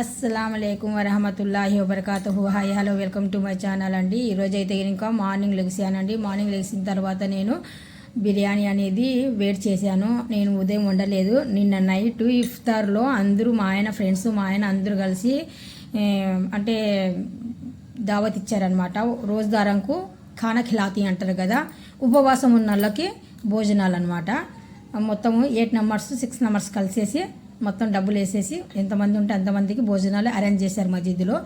అస్సలం వరహమతుల్లాహి వబర్కాతుహు. Hi hello welcome to my channel అండి. ఈరోజు అయితే ఇంకా మార్నింగ్ లెగిసానండి. మార్నింగ్ లెగిసిన తర్వాత నేను బిర్యానీ అనేది వేడి చేశాను. నేను ఉదయం వండలేదు. నిన్న నైట్ ఇఫ్తార్లో అందరూ మా ఆయన ఫ్రెండ్స్ మా ఆయన అందరూ కలిసి అంటే దావత్ ఇచ్చారనమాట రోజుదారంకు ఖానా ఖిలాతి అంటారు కదా. ఉపవాసం ఉన్న వాళ్ళకి భోజనాలు అనమాట మొత్తము ఎయిట్ నెంబర్స్ సిక్స్ నెంబర్స్ కలిసేసి మొత్తం డబ్బులు వేసేసి ఎంతమంది ఉంటే అంతమందికి భోజనాలు అరేంజ్ చేశారు మసీదులో.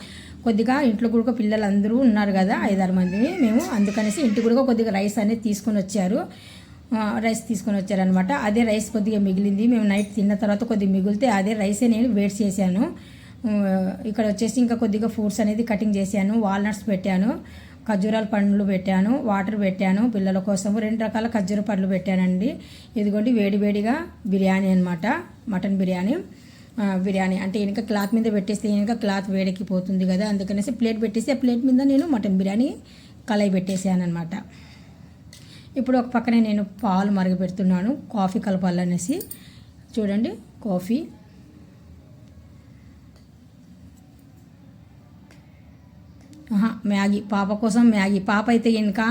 కొద్దిగా ఇంట్లో కూడా పిల్లలు అందరూ ఉన్నారు కదా ఐదారు మంది. మేము అందుకనేసి ఇంటి కూడా కొద్దిగా రైస్ అనేది తీసుకొని వచ్చారు. రైస్ తీసుకొని వచ్చారనమాట అదే రైస్ కొద్దిగా మిగిలింది. మేము నైట్ తిన్న తర్వాత కొద్దిగా మిగిలితే అదే రైసే నేను వేడి చేశాను. ఇక్కడ వచ్చేసి ఇంకా కొద్దిగా ఫ్రూట్స్ అనేది కటింగ్ చేశాను వాల్నట్స్ పెట్టాను. ఖర్జూరాల పండ్లు పెట్టాను వాటర్ పెట్టాను పిల్లల కోసం రెండు రకాల ఖర్జూర పండ్లు పెట్టానండి. ఇదిగోండి వేడివేడిగా బిర్యానీ అనమాట మటన్ బిర్యానీ బిర్యానీ. అంటే వెనక క్లాత్ మీద పెట్టేస్తే వెనుక క్లాత్ వేడెక్కిపోతుంది కదా అందుకనేసి ప్లేట్ పెట్టేసి ఆ ప్లేట్ మీద నేను మటన్ బిర్యానీ కలయి పెట్టేసాను అనమాట ఇప్పుడు ఒక పక్కనే నేను పాలు మరగపెడుతున్నాను కాఫీ కలపాలనేసి. చూడండి కాఫీ. మ్యాగీ పాప కోసం మ్యాగీ. పాప అయితే ఇంకా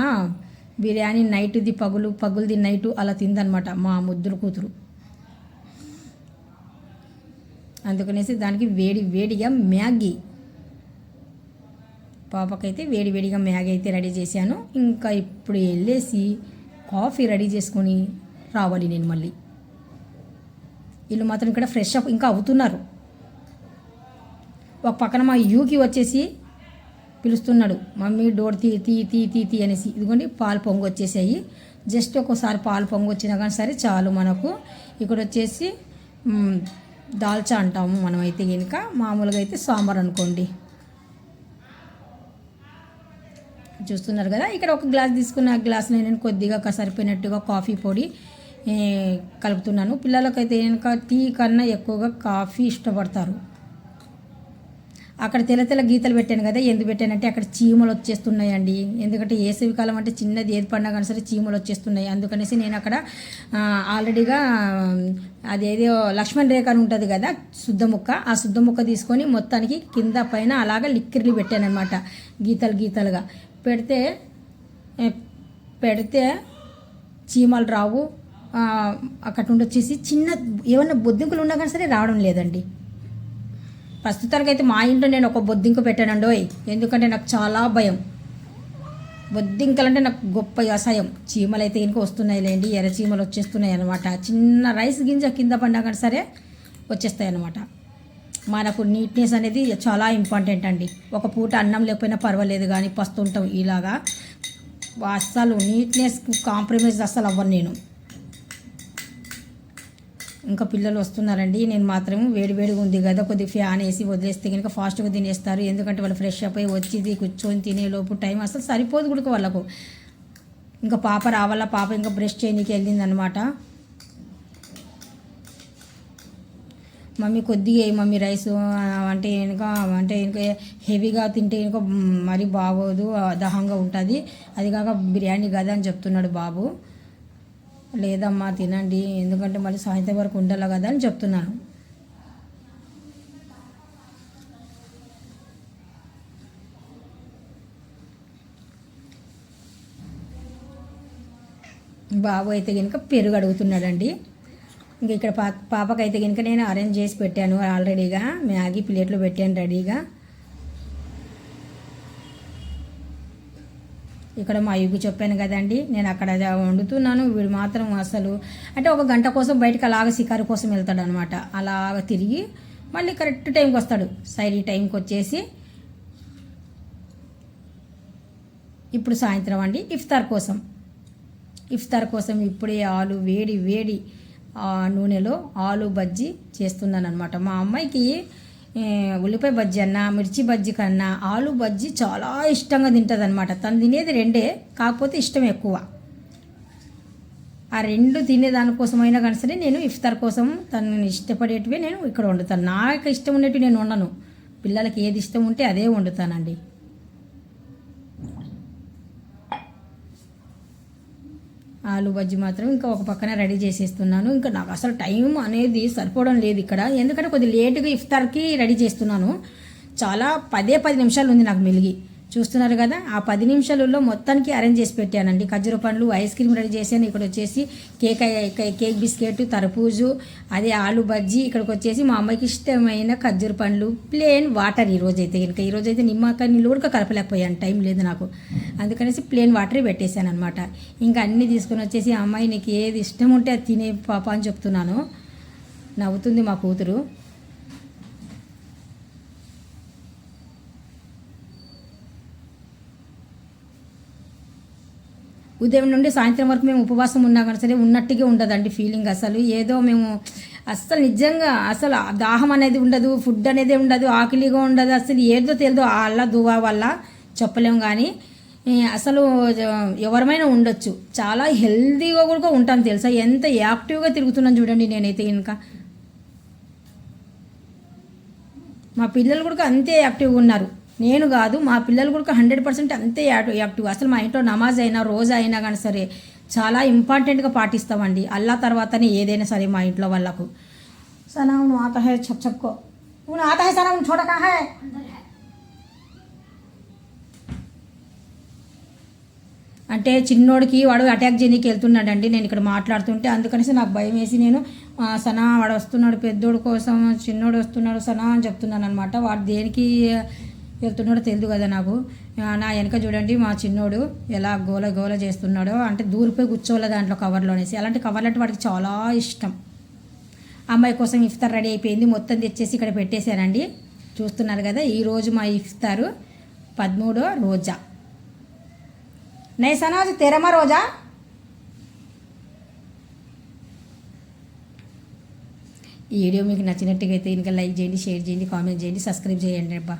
బిర్యానీ నైట్ది పగులు పగులుది నైటు అలా తిందనమాట మా ముద్దుల కూతురు. అందుకనేసి దానికి వేడి వేడిగా మ్యాగీ. పాపకైతే వేడి వేడిగా మ్యాగీ అయితే రెడీ చేశాను. ఇంకా ఇప్పుడు వెళ్ళేసి కాఫీ రెడీ చేసుకొని రావాలి నేను మళ్ళీ. వీళ్ళు మాత్రం ఇక్కడ ఫ్రెష్ అప్ ఇంకా అవుతున్నారు. ఒక పక్కన మా యూకి వచ్చేసి పిలుస్తున్నాడు మమ్మీ డోర్ తీ తీ తీ తీ తీ అనేసి. ఇదిగోండి పాలు పొంగు వచ్చేసాయి జస్ట్ ఒక్కోసారి పాలు పొంగు వచ్చినా కానీ సరే చాలు మనకు. ఇక్కడ వచ్చేసి దాల్చా అంటాము మనమైతే కనుక మామూలుగా అయితే సాంబార్ అనుకోండి. చూస్తున్నారు కదా ఇక్కడ ఒక గ్లాస్ తీసుకున్న ఆ నేను కొద్దిగా సరిపోయినట్టుగా కాఫీ పొడి కలుపుతున్నాను. పిల్లలకైతే కనుక టీ కన్నా ఎక్కువగా కాఫీ ఇష్టపడతారు. అక్కడ తెల్ల తెల్ల గీతలు పెట్టాను కదా ఎందుకు పెట్టానంటే అక్కడ చీమలు వచ్చేస్తున్నాయండి. ఎందుకంటే ఏసవి కాలం అంటే చిన్నది ఏది పడినా కానీ సరే చీమలు వచ్చేస్తున్నాయి. అందుకనేసి నేను అక్కడ ఆల్రెడీగా అదేదో లక్ష్మణ్ రేఖ అని ఉంటుంది కదా శుద్ధ ముక్క ఆ శుద్ధ ముక్క తీసుకొని మొత్తానికి కింద పైన అలాగ లిక్కిర్లు పెట్టాను అనమాట గీతలు గీతలుగా. పెడితే పెడితే చీమలు రావు అక్కడ ఉండొచ్చేసి చిన్న ఏమన్నా బొద్దింకులు ఉన్నా కానీ సరే రావడం లేదండి. ప్రస్తుతానికి అయితే మా ఇంట్లో నేను ఒక బొద్దింక పెట్టానండోయ్ ఎందుకంటే నాకు చాలా భయం. బొద్దింకలంటే నాకు గొప్ప వ్యవసాయం చీమలు అయితే ఇంక వస్తున్నాయి లేండి ఎర్ర చీమలు వచ్చేస్తున్నాయి అనమాట చిన్న రైస్ గింజ కింద పడినా సరే వచ్చేస్తాయి అనమాట మనకు నీట్నెస్ అనేది చాలా ఇంపార్టెంట్ అండి. ఒక పూట అన్నం లేకపోయినా పర్వాలేదు కానీ పస్తుంటాం ఇలాగా. అస్సలు నీట్నెస్ కాంప్రమైజ్ అస్సలు అవ్వను నేను. ఇంకా పిల్లలు వస్తున్నారండి. నేను మాత్రం వేడివేడిగా ఉంది కదా కొద్దిగా ఫ్యాన్ వేసి వదిలేస్తే కనుక ఫాస్ట్గా తినేస్తారు. ఎందుకంటే వాళ్ళు ఫ్రెష్ అప్ అయ్యి వచ్చి కూర్చొని తినేలోపు టైం అసలు సరిపోదు కూడా వాళ్ళకు. ఇంకా పాప రావాలా? పాప ఇంకా బ్రష్ చేయడానికి వెళ్ళింది అనమాట మమ్మీ కొద్దిగా మమ్మీ రైస్ అంటే వెనుక అంటే ఇంకా హెవీగా తింటే వెనుక మరీ బాగోదు దహంగా ఉంటుంది. అది కాక బిర్యానీ కదా అని చెప్తున్నాడు బాబు. లేదమ్మా తినండి. ఎందుకంటే మళ్ళీ సాయంత్రం వరకు ఉండాలి కదా అని చెప్తున్నాను బాబు అయితే కనుక పెరుగు అడుగుతున్నాడండి. ఇంకా ఇక్కడ పా పాపకైతే కనుక నేను అరేంజ్ చేసి పెట్టాను ఆల్రెడీగా. మ్యాగీ ప్లేట్లో పెట్టాను రెడీగా. ఇక్కడ మా యుగు చెప్పాను కదండి నేను అక్కడ వండుతున్నాను వీడు మాత్రం అసలు అంటే ఒక గంట కోసం బయటకు అలాగ షికారు కోసం వెళ్తాడు అనమాట అలాగ తిరిగి మళ్ళీ కరెక్ట్ టైంకి వస్తాడు. సైరీ టైంకి వచ్చేసి ఇప్పుడు సాయంత్రం అండి ఇఫ్తార్ కోసం. ఇఫ్తార్ కోసం ఇప్పుడే ఆలు వేడి వేడి ఆ నూనెలో ఆలు బజ్జీ చేస్తున్నాను అనమాట మా అమ్మాయికి ఉల్లిపాయ బజ్జీ అన్నా మిర్చి బజ్జీ కన్నా ఆలు బజ్జీ చాలా ఇష్టంగా తింటుంది అనమాట తను తినేది రెండే కాకపోతే ఇష్టం ఎక్కువ. ఆ రెండు తినే దానికోసమైనా కానీ సరే నేను ఇఫ్తార్ కోసం తను ఇష్టపడేటివే నేను ఇక్కడ వండుతాను. నాకు ఇష్టం ఉండేటివి నేను వండను. పిల్లలకి ఏది ఇష్టం ఉంటే అదే వండుతానండి. ఆలు బజ్జి మాత్రం ఇంకా ఒక పక్కన రెడీ చేసేస్తున్నాను. ఇంకా నాకు అసలు టైం అనేది సరిపోవడం లేదు ఇక్కడ. ఎందుకంటే కొద్దిగా లేటుగా ఇఫ్తార్కి రెడీ చేస్తున్నాను. చాలా పదే పది నిమిషాలు ఉంది నాకు మెలిగి. చూస్తున్నారు కదా ఆ పది నిమిషాలలో మొత్తానికి అరేంజ్ చేసి పెట్టానండి. ఖజ్జూర పండ్లు ఐస్ క్రీమ్ రెడీ చేశాను. ఇక్కడ వచ్చేసి కేక్ కేక్ బిస్కెట్ తరపూజు అదే ఆలు బజ్జీ. ఇక్కడికి వచ్చేసి మా అమ్మాయికి ఇష్టమైన ఖర్జూర పండ్లు ప్లేన్ వాటర్ ఈ రోజు అయితే కనుక ఈ రోజు అయితే నిమ్మకాయ నీళ్ళు కూడా కలపలేకపోయాను టైం లేదు నాకు. అందుకనేసి ప్లేన్ వాటర్ పెట్టేశాను అనమాట ఇంకా అన్నీ తీసుకొని వచ్చేసి అమ్మాయి నీకు ఏది ఇష్టం ఉంటే అది తినే పాప అని చెప్తున్నాను. నవ్వుతుంది మా కూతురు. ఉదయం నుండి సాయంత్రం వరకు మేము ఉపవాసం ఉన్నా కానీ సరే ఉన్నట్టుగా ఉండదండి ఫీలింగ్ అసలు. ఏదో మేము అస్సలు నిజంగా అసలు దాహం అనేది ఉండదు ఫుడ్ అనేది ఉండదు ఆకలిగా ఉండదు అసలు ఏదో తెలియదు అల్ల దువా వల్ల చెప్పలేము కానీ అసలు ఎవరమైనా ఉండొచ్చు. చాలా హెల్తీగా కూడా ఉంటాను తెలుసా? ఎంత యాక్టివ్గా తిరుగుతున్నాను చూడండి నేనైతే ఇంకా మా పిల్లలు కూడా అంతే యాక్టివ్గా ఉన్నారు. నేను కాదు మా పిల్లలు కూడా హండ్రెడ్ పర్సెంట్ అంతే యాక్టివ్ యాక్టివ్. అసలు మా ఇంట్లో నమాజ్ అయినా రోజా అయినా కానీ సరే చాలా ఇంపార్టెంట్గా పాటిస్తామండి. అల్లా తర్వాతనే ఏదైనా సరే మా ఇంట్లో వాళ్ళకు. సనా నువ్వు ఆత హే చప్ చెప్పుకో. నువ్వు ఆత హే సనా చోట కా అంటే చిన్నోడికి వాడు అటాక్ చేయడానికి వెళ్తున్నాడండి. నేను ఇక్కడ మాట్లాడుతుంటే అందుకనేసి నాకు భయం వేసి నేను సనా వాడు వస్తున్నాడు పెద్దోడు కోసం చిన్నోడు వస్తున్నాడు సనా అని చెప్తున్నాను అనమాట వాడు దేనికి వెళ్తున్నాడో తెలియదు కదా నాకు. నా వెనక చూడండి మా చిన్నోడు ఎలా గోల గోల చేస్తున్నాడో. అంటే దూరిపోయి కూర్చోలే దాంట్లో కవర్లోనేసి అలాంటి కవర్లు అంటే వాడికి చాలా ఇష్టం. అమ్మాయి కోసం ఇఫ్తార్ రెడీ అయిపోయింది. మొత్తం తెచ్చేసి ఇక్కడ పెట్టేశానండి చూస్తున్నారు కదా ఈరోజు మా ఇఫ్తారు పదమూడో రోజా. నై సనాజ్ తెరమా రోజా? ఈ వీడియో మీకు నచ్చినట్టుగా అయితే ఇంకా లైక్ చేయండి షేర్ చేయండి కామెంట్ చేయండి సబ్స్క్రైబ్ చేయండి అబ్బా.